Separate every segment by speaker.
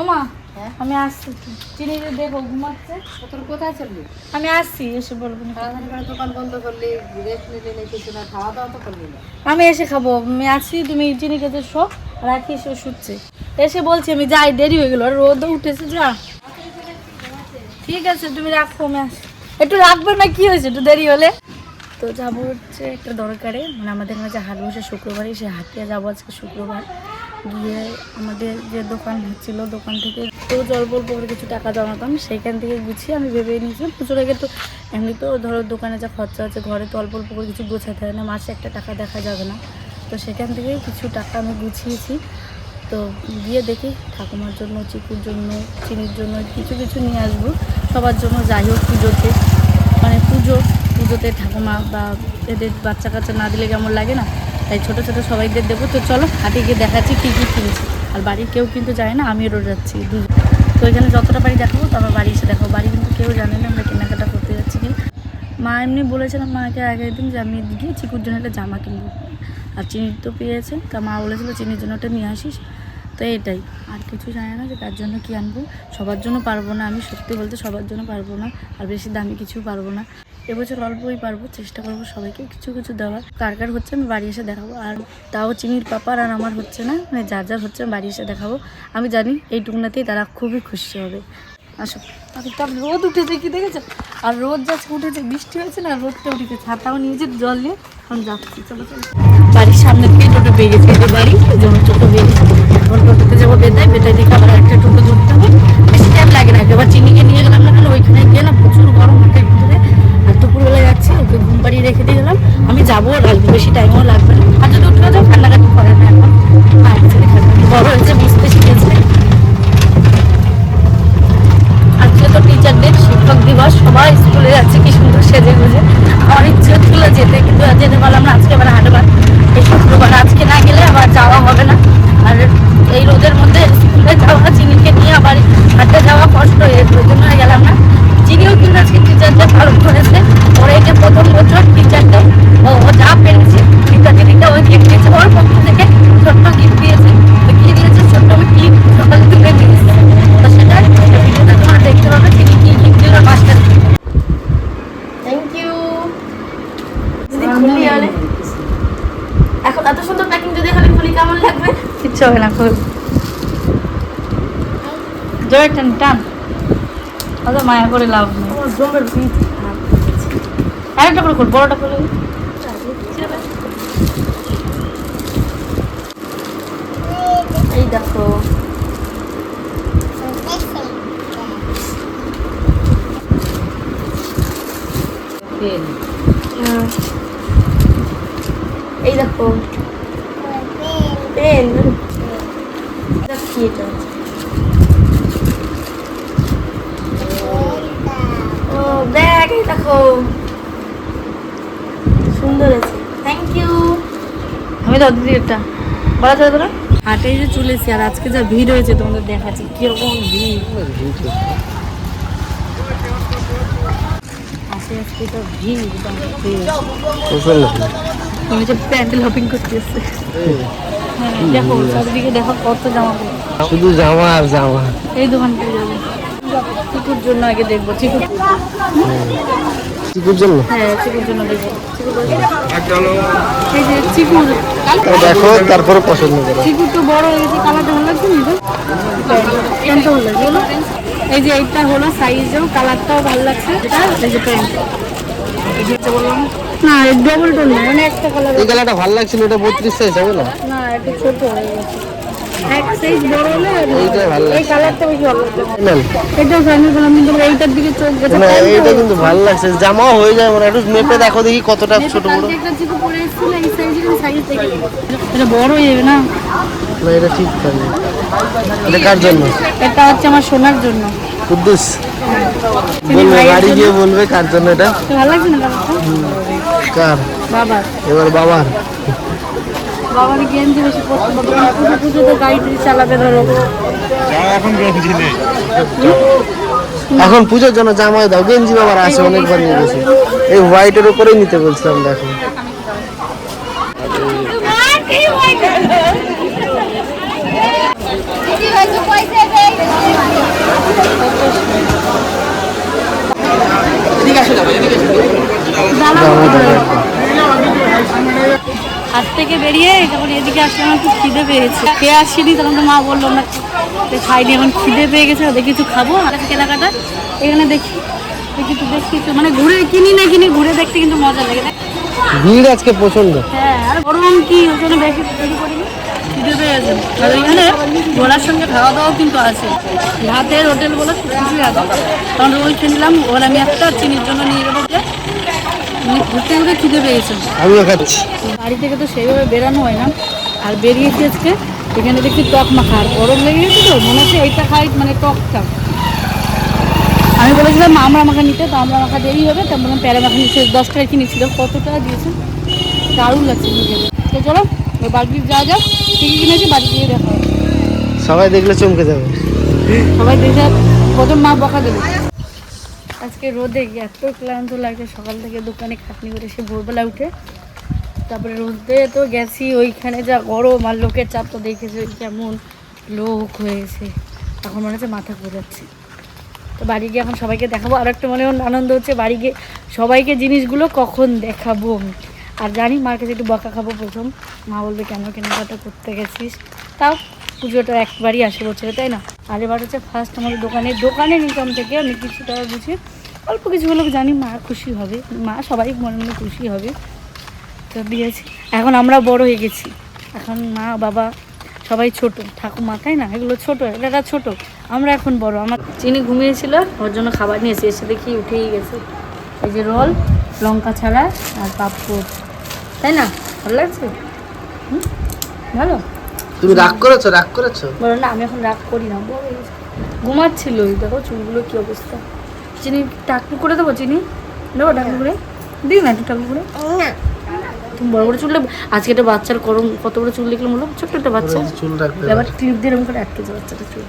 Speaker 1: ওমা
Speaker 2: হ্যাঁ?
Speaker 1: আমি আসছি চিনি দেখো ঘুমাচ্ছে?
Speaker 2: তোর কোথায় চললি?
Speaker 1: আমি আসছি এসে বলব
Speaker 2: তাড়াতাড়ি করে দোকান বন্ধ করলি রেস্ট নিতে নেই কিছু না খাওয়া দাওয়া তো করলি না।
Speaker 1: আমি এসে খাব আমি আসছি তুমি চিনি খেতে শো রাখি ও শুচ্ছে। এসে বলছি আমি যাই দেরি হয়ে গেল আর রোদ উঠেছে যা। ঠিক আছে তুমি রাখো আমি আসছি। একটু রাখবে না কি হয়েছে একটু দেরি হলে? তো যাব হচ্ছে একটা দরকারে মানে আমাদের মাঝে হাট বসে শুক্রবারই সে হাতিয়া যাব আজকে শুক্রবার। গিয়ে আমাদের যে দোকান হচ্ছিল দোকান থেকে তো অল্প অল্প করে কিছু টাকা জমাতাম, সেইখান থেকে গুছিয়ে আমি ভেবে নিয়েছিলাম, পুজোর আগে তো এমনি তো ধরো দোকানে যা খরচা আছে, ঘরে তো অল্প অল্প করে কিছু গোছাতে হয় না, মাসে একটা টাকা দেখা যাবে না। তো সেখান থেকে কিছু টাকা আমি গুছিয়েছি। তো গিয়ে দেখি ঠাকুমার জন্য, চিকুর জন্য, চিনির জন্য কিছু কিছু নিয়ে আসব। সবার জন্য যাই হোক পুজোতে। মানে পুজো, পুজোতে ঠাকুমা বা এদের বাচ্চা কাচ্চা না দিলে কেমন লাগে না? তাই ছোটো ছোটো সবাইদের দেবো। তো চলো, হাটে গিয়ে দেখাচ্ছি কী কী কিনছি। আর বাড়ির কেউ কিন্তু যায় না, আমিও রোজ যাচ্ছি দুজন তো এখানে যতটা বাড়ি দেখাবো, তারপর বাড়ি এসে দেখাবো। বাড়ি কিন্তু কেউ জানে না, আমরা কেনাকাটা করতে যাচ্ছি কি মা এমনি বলেছিলাম মাকে আগের দিন যে আমি গিয়ে চিকুর জন্য একটা জামা কিনবো। আর চিনি তো পেয়েছে, তা মা বলেছিলো চিনির জন্য ওটা নিয়ে আসিস। তো এটাই। আর কিছু জানি না যে তার জন্য কি আনব। সবার জন্য পারব না আমি, সত্যি বলতে সবার জন্য পারব না। আর বেশি দামি কিছু পারব না। এবছর অল্পই পারব চেষ্টা করব সবাইকে কিছু কিছু দেওয়ার। কার কার হচ্ছে আমি বাড়ি এসে দেখাবো। আর তাও চিনির পাপার আর আমার হচ্ছে না মানে যার যার হচ্ছে আমি বাড়ি এসে দেখাবো। আমি জানি এই টুকনাতেই তারা খুবই খুশি হবে। আসো। তার রোদ উঠেছে কি দেখেছ? আর রোদ যাচ্ছে উঠেছে বৃষ্টি হয়েছে না রোদটা উঠেছে। ছাতাও নিয়েছে জল নিয়ে এখন যাচ্ছি চলো চলো। বাড়ির সামনে থেকে টোটো গেছে এদের বাড়ি যেমন টোটো গেছে। এখন টোটোতে যাব বেতায় বেতায় থেকে আবার একটা টোটো ধরতে হবে। বেশি টাইম লাগে না এবার চিনিকে নিয়ে গেলাম না ওইখানে গেলাম প্রচুর গরম আর যাচ্ছি ওকে ঘুম পাড়িয়ে রেখে দিয়ে গেলাম আমি যাব আসব বেশি টাইমও লাগবে না। আর যদি উঠে যাও ঠান্ডাকাটি করে না এখন। আর ছেলে বড় হয়েছে, বুঝতে শিখেছে। আজকে তো টিচার ডে শিক্ষক দিবস, সবাই স্কুলে যাচ্ছে, কি সুন্দর সেজে গুজে। আমার ইচ্ছে ছিল যেতে, কিন্তু যেতে পারলাম না। আজকে আবার হাটবার। এই শুক্রবার, আজকে না গেলে আবার যাওয়া হবে না। আর এই রোদের মধ্যে স্কুলে যাওয়া, চিনিকে নিয়ে আবার হাটে যাওয়া কষ্ট হয়ে জন্য গেলাম না। চিনিও কিন্তু আজকে টিচার ডে পালন করেছে। ওর যে প্রথম বছর টিচার ডে ও যা পেরেছে টিচার দিদিকে ওই গিফট দিয়েছে। ওর পক্ষ থেকে ছোট্ট গিফট দিয়েছে। তো কি দিয়েছে? ছোট্ট আমি ক্লিপ সকাল থেকে দিয়েছে তো সেটা ভিডিওটা তোমার দেখতে হবে তিনি কি গিফট দিল মাস্টার থ্যাংক ইউ যদি খুলি হলে এখন এত সুন্দর প্যাকিং যদি এখানে খুলি কেমন লাগবে? কিচ্ছু হবে না খুল। জয় টান টান। অত মায়া করে লাভ নেই। আরেকটা করে খুল বড়টা খুলে এই দেখো। হ্যাঁ। এই দেখো। পেন। এটা? ব্যাগ এই দেখো। সুন্দর আছে। থ্যাংক ইউ আমি তো দিদি এটা বলা যাবে না হাটে যে চলেছি আর আজকে যা ভিড় হয়েছে তোমাদের দেখাচ্ছি কীরকম ভিড়। আসে আজকে তো ভিড় আমি যে প্যান্ডেল হপিং করতে এসছে। হ্যাঁ দেখো চারিদিকে দেখো কত জামা
Speaker 3: শুধু জামা আর জামা।
Speaker 1: এই দোকানটায় যাব। চিকুর জন্য আগে দেখব চিকু
Speaker 3: চিকুর জন্য?
Speaker 1: হ্যাঁ চিকুর জন্য দেখব। চিকু এই যে
Speaker 3: দেখো তারপরে পছন্দ করো।
Speaker 1: চিকু তো বড় হয়ে গেছে কালারটা ভালো লাগছে না তো? ভালো এই যে এইটা হলো সাইজও কালারটাও ভালো লাগছে। এটা এই যে প্যান্ট বললাম না ডবল টোন মানে একটা কালার
Speaker 3: এই গালাটা ভালো লাগছিল এটা বত্রিশ সাইজ হবে না?
Speaker 1: না একটু ছোট হয়ে গেছে। এক সাইজ বড় হলে
Speaker 3: এইটাই ভালো
Speaker 1: এই কালারটা বেশি ভালো লাগছে।
Speaker 3: না
Speaker 1: এটাও ফাইনাল কিন্তু এইটার দিকে চোখ গেছে
Speaker 3: না এইটা কিন্তু ভালো লাগছে। জামাও হয়ে যায় মানে একটু মেপে দেখো দেখি কতটা ছোট বড়।
Speaker 1: একটা চিকু পরে এসেছিল এই সাইজের সাইজ থেকে এটা বড় হয়ে যাবে না?
Speaker 3: না এটা ঠিক থাকবে এটা কার জন্য?
Speaker 1: এটা হচ্ছে আমার সোনার জন্য।
Speaker 3: কুদ্দুস। বলবে বাড়ি গিয়ে বলবে কার জন্য এটা?
Speaker 1: ভালো লাগছে না
Speaker 3: কার?
Speaker 1: বাবা
Speaker 3: এবার বাবার।
Speaker 1: বাবার গেঞ্জি বেশি পছন্দ করে পুজো পুজোতে গাড়িটি চালাবে ধরো।
Speaker 3: এখন পুজোর জন্য জামাই দাও গেঞ্জি বাবার আছে অনেকবার নিয়ে গেছে। এই হোয়াইটের উপরেই নিতে বলছিলাম দেখো
Speaker 4: দিদি হয়তো পয়সা দেয়
Speaker 1: আসলাম একটু খিদে পেয়েছে। খেয়ে আসিনি তখন তো মা বলল না খাইনি এখন খিদে পেয়ে গেছে দেখি কিছু খাব। আর কেনাকাটা এখানে দেখি একটু দেখি একটু মানে ঘুরে কিনি না কিনি ঘুরে দেখতে কিন্তু মজা লাগে?
Speaker 3: ভিড় আজকে প্রচণ্ড
Speaker 1: হ্যাঁ আর গরম কি ওই জন্য বেশি তৈরি করিনি। খিদে পেয়ে গেছে আর এখানে ঘোড়ার সঙ্গে খাওয়া দাওয়াও কিন্তু আছে। ভাতের হোটেল বলে সব কিছুই আছে। কারণ রোল খেয়ে নিলাম ওর আমি একটা চিনির জন্য নিয়ে যাব। ঘুরতে ঘুরতে খিদে পেয়েছে।
Speaker 3: আমিও খাচ্ছি।
Speaker 1: বাড়ি থেকে তো সেইভাবে বেরানো হয় না। আর বেরিয়েছি আজকে এখানে দেখছি টক মাখা। আর গরম লেগে গেছে তো মনে হচ্ছে এইটা খাই মানে টকটা। আমি বলেছিলাম আমরা মাখা নিতে তো আমরা মাখা দেরি হবে। তার বললাম প্যারা মাখা নিচ্ছে দশ টাকা কিনেছিল কত টাকা দিয়েছে? দারুণ লাগছে নিজেকে তো চলো ওই বাড়ি যা যাক কী কিনেছি বাড়ি গিয়ে দেখা
Speaker 3: সবাই দেখলে চমকে যাবে।
Speaker 1: সবাই দেখে কজন মা বকা দেবে। আজকে রোদে এত ক্লান্ত লাগে সকাল থেকে দোকানে খাটনি করে সে ভোরবেলা উঠে, তারপরে রোদে তো গেছি, ওইখানে যা গরম আর লোকের চাপ তো দেখেছি কেমন লোক হয়েছে। এখন মনে হচ্ছে মাথা ঘুরাচ্ছে তো বাড়ি গিয়ে এখন সবাইকে দেখাবো আর একটা মনে আনন্দ হচ্ছে বাড়ি গিয়ে সবাইকে জিনিসগুলো কখন দেখাবো আর জানি মার কাছে একটু বকা খাব প্রথম, মা বলবে, কেন কেনাকাটা করতে গেছিস? তাও পুজোটা একবারই আসে বছরে, তাই না? আর এবার হচ্ছে ফার্স্ট আমাদের দোকানে দোকানের ইনকাম থেকে আমি কিছু টাকা বুঝে অল্প কিছু হলেও জানি মা খুশি হবে। মা সবাই মনে মনে খুশি হবে। তো দিয়েছি এখন আমরা বড় হয়ে গেছি। এখন মা বাবা সবাই ছোট। ঠাকুমা তাই না? এগুলো ছোট এটা ছোট। আমরা এখন বড়। আমার চিনি ঘুমিয়েছিল ওর জন্য খাবার নিয়েছি এসে দেখি উঠেই গেছে। এই যে রোল লঙ্কা ছাড়া আর পাপড়। তাই না? ভালো লাগছে? হুম? ভালো?
Speaker 3: তুমি রাগ করেছ? রাগ করেছ?
Speaker 1: বলো না আমি এখন রাগ করি না। ঘুমাচ্ছিল দেখো চুলগুলো কি অবস্থা। চিনি টাকটু করে দেবো চিনি? দেবো টাকটু করে? দিই না একটু করে? তুমি বড় বড় চুল লাগবে আজকে একটা বাচ্চার করম কত বড় চুল দেখলাম বলো? ছোট্ট একটা বাচ্চা।
Speaker 3: চুল
Speaker 1: আবার। ক্লিপ দিয়ে এরকম করে আটকেছে বাচ্চাটা চুল।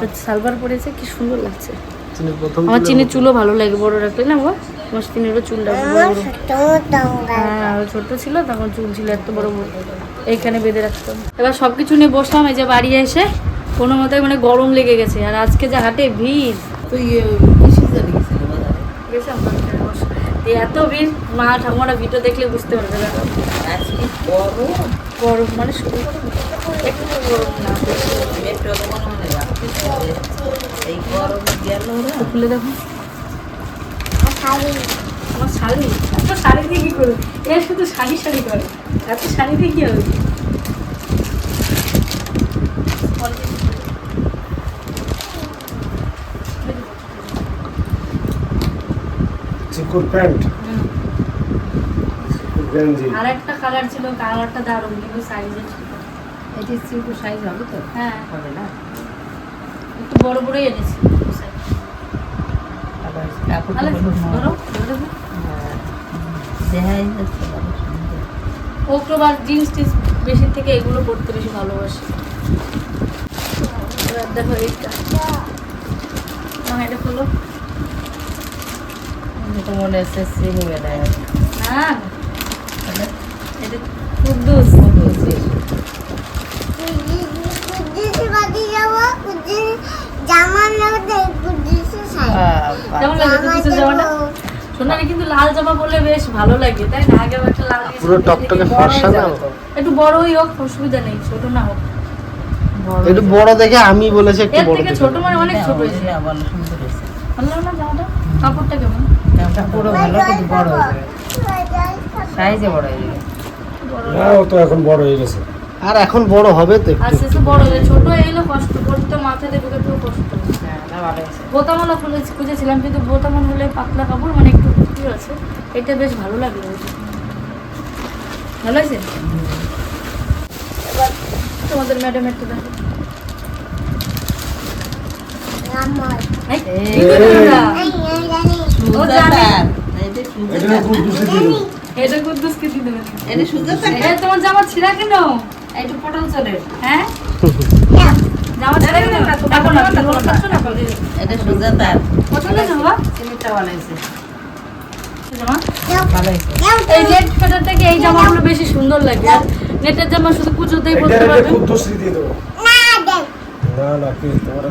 Speaker 1: তো সালবার পরেছে কি সুন্দর লাগছে। আমার চিনির চুলও ভালো লাগে বড় রাখলে না গো আমার চিনিরও চুল হ্যাঁ ও ছোট ছিল তখন চুল ছিল এত বড় বড়। এইখানে বেঁধে রাখতাম। এবার সব কিছু নিয়ে বসলাম এই যে বাড়ি এসে। কোনো মতে মানে গরম লেগে গেছে আর আজকে যে হাটে ভিড়।
Speaker 2: জন্য গেছিলি
Speaker 1: এত ভিড় মা ঠাকুমারা ভিডিও দেখলে বুঝতে পারবে দেখো
Speaker 2: আজকে বড়
Speaker 1: গরম মানে শুরু একটু গরম না।
Speaker 2: এই গরমে গেল
Speaker 1: খুলে দেখো। আমার শাড়ি এত শাড়ি দিয়ে কি করবে? এ শুধু শাড়ি শাড়ি করে। এত শাড়ি দিয়ে কি হবে?
Speaker 4: চিকুর প্যান্ট গেঞ্জি
Speaker 1: আর একটা কালার ছিল কালারটা দারুণ কিন্তু সাইজে ছিল।
Speaker 2: এটা সাইজ হবে তো?
Speaker 1: হ্যাঁ।
Speaker 2: হবে না?
Speaker 1: একটু বড় বড়ই এনেছি। বা জিন্স টিন্স বেশি থেকে এগুলো পরতে বেশি ভালোবাসি। দেখো এইটা। এটা খোলো।
Speaker 2: এটা তো মনে হচ্ছে সিমি বেড়ায়
Speaker 1: না। এটা কুদ্দুস। কেমন লাগে? কুদ্দুসের জামাটা? সোনালি কিন্তু লাল জামা পরলে বেশ ভালো লাগে তাই না? আগে একটা লাল
Speaker 3: পুরো টকটকে ফর্সা না?
Speaker 1: একটু বড়ই হোক অসুবিধা নেই ছোট না হোক।
Speaker 3: একটু বড় দেখে আমি বলেছি একটু বড়
Speaker 1: ছোট মানে অনেক ছোট হয়েছে
Speaker 2: সুন্দর হয়েছে
Speaker 1: ভালো না জামাটা? কাপড়টা কেমন?
Speaker 2: দামটা পুরো ভালো কিন্তু বড় হয়ে যাবে। সাইজে বড় হয়ে যাবে।
Speaker 4: ও তো এখন বড় হয়ে গেছে।
Speaker 3: আর এখন বড় হবে তো একটু।
Speaker 1: আস্তে আস্তে বড় হয়ে ছোট এলো কষ্ট পড়তে মাথায় দেবে একটু কষ্ট।
Speaker 2: হ্যাঁ ভালো
Speaker 1: খুলে খুঁজেছিলাম কিন্তু বোতামন হলে পাতলা কাপড় মানে একটু কুর্তি আছে। এটা বেশ ভালো লাগল। ভালো হয়েছে? এবার তোমাদের ম্যাডামের তো দেখো। এই, কি করছ তোমরা? ও জানে।
Speaker 2: এটা
Speaker 1: কুদ্দুসকে দিয়ে
Speaker 2: এটা
Speaker 1: এটা তোমার জামা ছিঁড়া কেন
Speaker 2: পটল
Speaker 1: হ্যাঁ ছিঁড়া কেন না না বাবা এই নেট ফেটার থেকে এই জামাগুলো বেশি সুন্দর লাগে। নেটের জামা শুধু পুজোতেই পরতে পারবে
Speaker 4: তোমার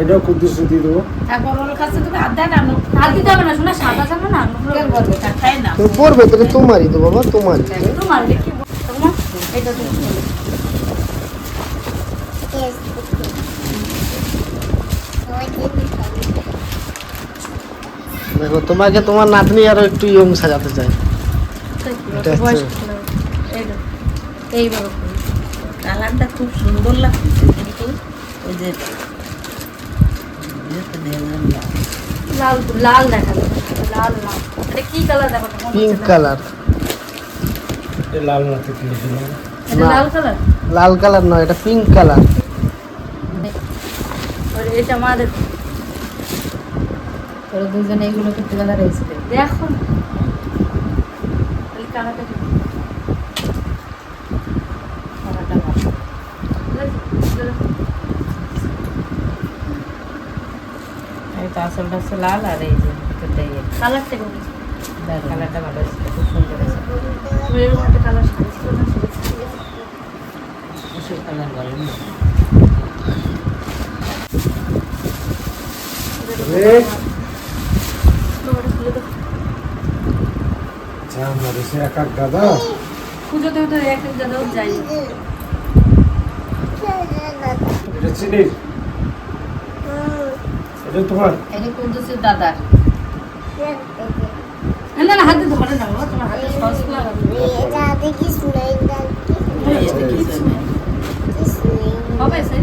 Speaker 4: এটাও কুদ্দুসে দিয়ে দেবো
Speaker 3: পড়বে তাহলে তোমারই তো বাবা তোমারই। দেখো তোমাকে তোমার নাতনি আরও একটু ইয়ং সাজাতে চাই
Speaker 1: এইভাবে।
Speaker 2: কালারটা খুব সুন্দর লাগছে কিন্তু ওই যে
Speaker 1: লাল লাল লাল লাল। এটা কালার
Speaker 3: পিঙ্ক কালার। লাল
Speaker 1: লাল কালার?
Speaker 3: লাল কালার নয় এটা পিঙ্ক কালার।
Speaker 1: এটা
Speaker 2: দুজনে এগুলো করতে
Speaker 1: দেখো কালারটা
Speaker 2: তো আসলটা হচ্ছে লাল আর এই যে ভিতরটা ইয়ে
Speaker 1: কালারটা
Speaker 2: কালারটা ভালো আছে খুব সুন্দর
Speaker 1: আছে কালার
Speaker 2: কালার বলেন না
Speaker 1: পুজোতে এক যাই
Speaker 4: এটা তোমার
Speaker 2: এটা কুন্দুসের দাদার।
Speaker 1: না না হাতে ধরে না বাবা তোমার হাতে সস লাগাবে।
Speaker 2: এটা কিছু নেই
Speaker 1: হবে সেই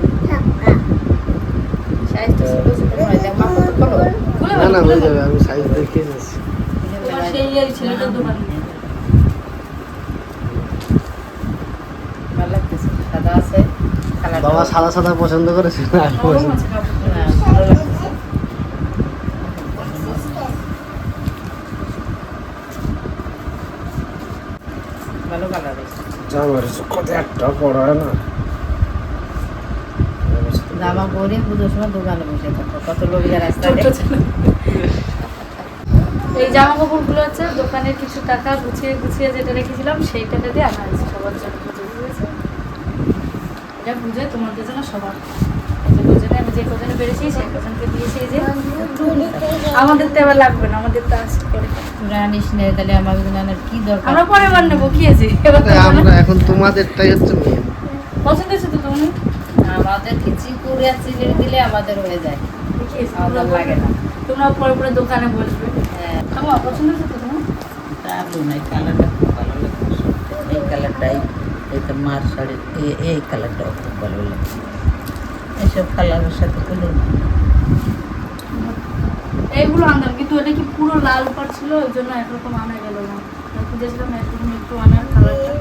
Speaker 2: সাইজটা ছোট ছোট হয় দেখ মা কত বড়
Speaker 3: না না হয়ে যাবে আমি সাইজ দেখিয়ে যাচ্ছি
Speaker 1: তোমার সেই এই ছেলেটার দোকান
Speaker 2: সাদা আছে কালার
Speaker 3: বাবা সাদা সাদা পছন্দ করেছে না পছন্দ-
Speaker 4: কত একটা না
Speaker 2: জামা পরে পুজোর সময় দোকানে বসে থাকো। কত লোক যা রাস্তায়
Speaker 1: ছোট এই জামা কাপড়গুলো হচ্ছে দোকানের কিছু টাকা গুছিয়ে গুছিয়ে যেটা রেখেছিলাম সেই টাকা দিয়ে হয়েছে সবার জন্য পুজো এটা বুঝে তোমাদের জন্য সবার। যে দুজনে কজনে বেড়েছি সেই কজনকে দিয়েছি এই যে আমাদের তো এবার লাগবে না আমাদের তো করে
Speaker 2: নে। তাহলে আমার জানার কি দরকার?
Speaker 1: আমরা পরে বার নেব কি আছে? এবার
Speaker 3: আমরা
Speaker 1: আমরা
Speaker 3: এখন তোমাদেরটাই হচ্ছে
Speaker 1: পছন্দ হয়েছে তো তুমি
Speaker 2: আমাদের কিছু করে চিড়ে দিলে আমাদের হয়ে যায়। আমাদের লাগে না।
Speaker 1: তোমরা পরে পরে দোকানে বসবে।
Speaker 2: হ্যাঁ।
Speaker 1: আমার পছন্দ হয়েছে তো তোমার?
Speaker 2: কালারটা খুব ভালো লাগছে। এই কালারটাই এটা মার এই- এই কালারটাও খুব ভালো লাগছে। এইসব কালারের সাথে তুলে
Speaker 1: এইগুলো আনলাম কিন্তু এটা কি পুরো লাল পাট ছিল? ওই জন্য একরকম আনা গেল না। খুঁজেছিলাম একরকম একটু আনার কালারটা।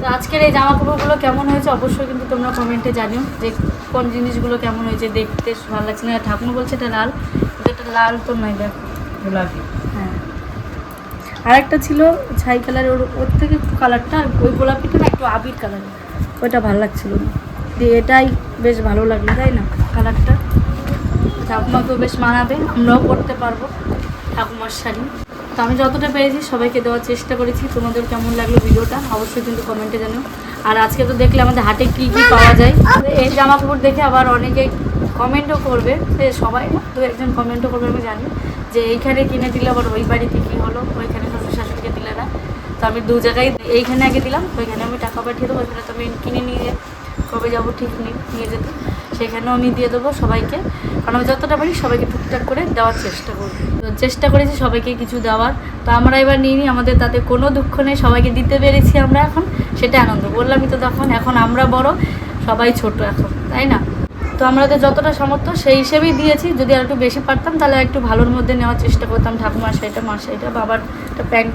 Speaker 1: তো আজকের এই জামা কাপড়গুলো কেমন হয়েছে? অবশ্যই কিন্তু তোমরা কমেন্টে জানিও যে কোন জিনিসগুলো কেমন হয়েছে দেখতে ভালো লাগছে না। ঠাকুমা বলছে এটা লাল কিন্তু এটা লাল তো নয় দেখো।
Speaker 2: গোলাপি।
Speaker 1: হ্যাঁ। আর একটা ছিল ছাই কালারের ওর ওর থেকে একটু কালারটা ওই গোলাপিটা না একটু আবির কালারের ওইটা ভালো লাগছিল না। দিয়ে এটাই বেশ ভালো লাগল, তাই না? কালারটা? ঠাকুমাকেও বেশ মানাবে, আমরাও পরতে পারব ঠাকুমার শাড়ি। তো আমি যতটা পেরেছি সবাইকে দেওয়ার চেষ্টা করেছি। তোমাদের কেমন লাগল ভিডিওটা, অবশ্যই কিন্তু কমেন্টে জানিও। আর আজকে তো দেখলে আমাদের হাটে কী কী পাওয়া যায়। এই জামা কাপড় দেখে আবার অনেকে কমেন্টও করবে। সবাই দু একজন কমেন্টও করবে, আমি জানি। যে এইখানে কিনে দিলে আবার ওই বাড়িতে কী হলো, ওইখানে শ্বশুর শাশুড়িকে দিলে না তো আমি দু জায়গায় এইখানে আগে দিলাম ওইখানে আমি টাকা পাঠিয়ে দেবো ওইখানে তো আমি কিনে নিয়ে কবে যাব ঠিক নেই নিয়ে যেতে। সেখানেও আমি দিয়ে দেবো সবাইকে। কারণ আমি যতটা পারি সবাইকে টুকটাক করে দেওয়ার চেষ্টা করব। চেষ্টা করেছি সবাইকে কিছু দেওয়ার। তো আমরা এবার নিয়ে নিই, আমাদের তাতে কোনো দুঃখ নেই, সবাইকে দিতে পেরেছি আমরা এখন, সেটা আনন্দ। বললামই তো তখন, এখন আমরা বড়, সবাই ছোট এখন, তাই না? তো আমাদের যতটা সামর্থ্য, সেই হিসেবেই দিয়েছি। যদি আর একটু বেশি পারতাম, তাহলে একটু ভালোর মধ্যে নেওয়ার চেষ্টা করতাম, ঠাকুমার শাড়িটা, মার শাড়িটা, বাবার একটা প্যান্ট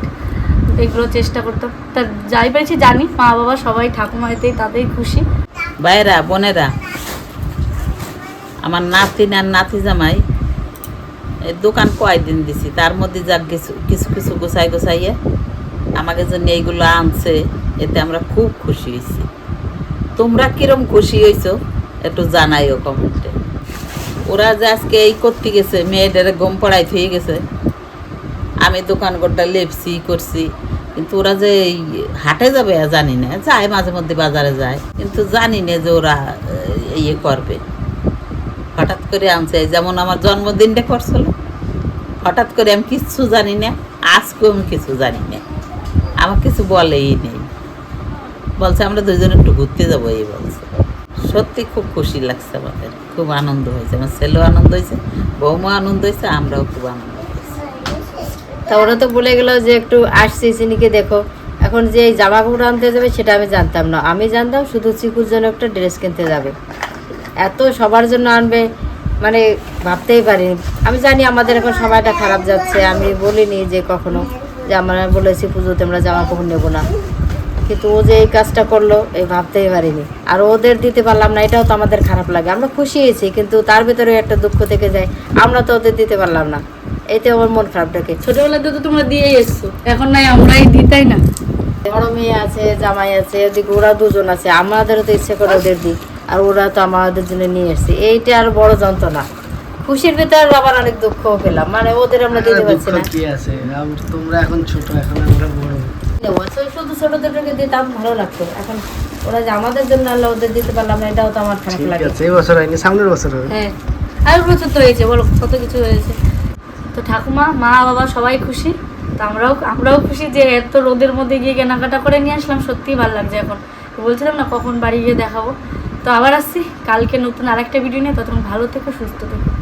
Speaker 1: এগুলো চেষ্টা করতাম। তা যাই পেরেছি জানি মা বাবা সবাই ঠাকুমা এতেই তাতেই খুশি।
Speaker 2: ভাইরা বোনেরা, আমার নাতি আর নাতি জামাই দোকান কয়দিন দিছি? তার মধ্যে যা কিছু কিছু কিছু গোছাই গোছাইয়ে আমাকে জন্য এইগুলো আনছে, এতে আমরা খুব খুশি হয়েছি। তোমরা কিরম খুশি হয়েছো একটু জানাইও কমেন্টে। ওরা যে আজকে এই করতে গেছে মেয়েদের গম পড়াই হয়ে গেছে। আমি দোকান গোটা লেপছি করছি। কিন্তু ওরা যে হাটে যাবে জানি না, যায় মাঝে মধ্যে বাজারে যায়। কিন্তু জানি না যে ওরা ইয়ে করবে। হঠাৎ করে আনছে যেমন আমার জন্মদিনটা করছিল, হঠাৎ করে আমি কিচ্ছু জানি না, আজকেও আমি কিছু জানি না। আমার কিছু বলেই নেই। বলছে, আমরা দুজনে একটু ঘুরতে যাব এই বলছে। সত্যি খুব খুশি লাগছে আমাদের, খুব আনন্দ হয়েছে। আমার ছেলেও আনন্দ হয়েছে বৌমা আনন্দ হয়েছে, আমরাও খুব আনন্দ
Speaker 5: তা ওরা তো বলে গেল যে একটু আসছি চিনিকে দেখো। এখন যে এই জামা কাপড় আনতে যাবে সেটা আমি জানতাম না। আমি জানতাম শুধু চিকুর জন্য একটা ড্রেস কিনতে যাবে। এত সবার জন্য আনবে মানে ভাবতেই পারিনি। আমি জানি আমাদের এখন সময়টা খারাপ যাচ্ছে, আমি বলিনি যে কখনো যে আমরা বলেছি পুজোতে আমরা জামা কাপড় নেব না। কিন্তু ও যে এই কাজটা করল এই ভাবতেই পারিনি। আর ওদের দিতে পারলাম না, এটাও তো আমাদের খারাপ লাগে। আমরা খুশি হয়েছি, কিন্তু তার ভিতরে একটা দুঃখ থেকে যায়। আমরা তো ওদের দিতে পারলাম না। এতে আমার মন খারাপ ডাকে
Speaker 1: ছোটবেলাতে তো তোমরা দিয়েই এসছো। এখন নাই আমরাই দিই তাই না?
Speaker 5: বড় মেয়ে আছে জামাই আছে ওদিকে ওরা দুজন আছে। আমাদেরও তো ইচ্ছে করে ওদের দিই। আর ওরা তো আমাদের জন্য নিয়ে এসছে এইটা আর বড় যন্ত্রণা। খুশির ভিতরে আবার অনেক দুঃখও পেলাম। মানে ওদের আমরা দিতে পারছি না।
Speaker 3: কি আছে? তোমরা এখন ছোট এখন আমরা বড়।
Speaker 5: শুধু ছোটদেরকে দিতাম ভালো লাগতো। এখন ওরা যে আমাদের জন্য আল্লাহ ওদের দিতে পারলাম এটাও তো আমার খারাপ লাগে।
Speaker 3: এই বছর হয়নি সামনের বছর হবে।
Speaker 1: হ্যাঁ। আর বছর তো হয়েছে বলো কত কিছু হয়েছে। তো ঠাকুমা, মা, বাবা সবাই খুশি। তো আমরাও আমরাও খুশি যে এত রোদের মধ্যে গিয়ে কেনাকাটা করে নিয়ে আসলাম। সত্যিই ভালো লাগছে এখন। বলছিলাম না কখন বাড়ি গিয়ে দেখাবো। তো আবার আসছি। কালকে নতুন আরেকটা ভিডিও নিয়ে। ততক্ষণ ভালো থেকো, সুস্থ থেকো।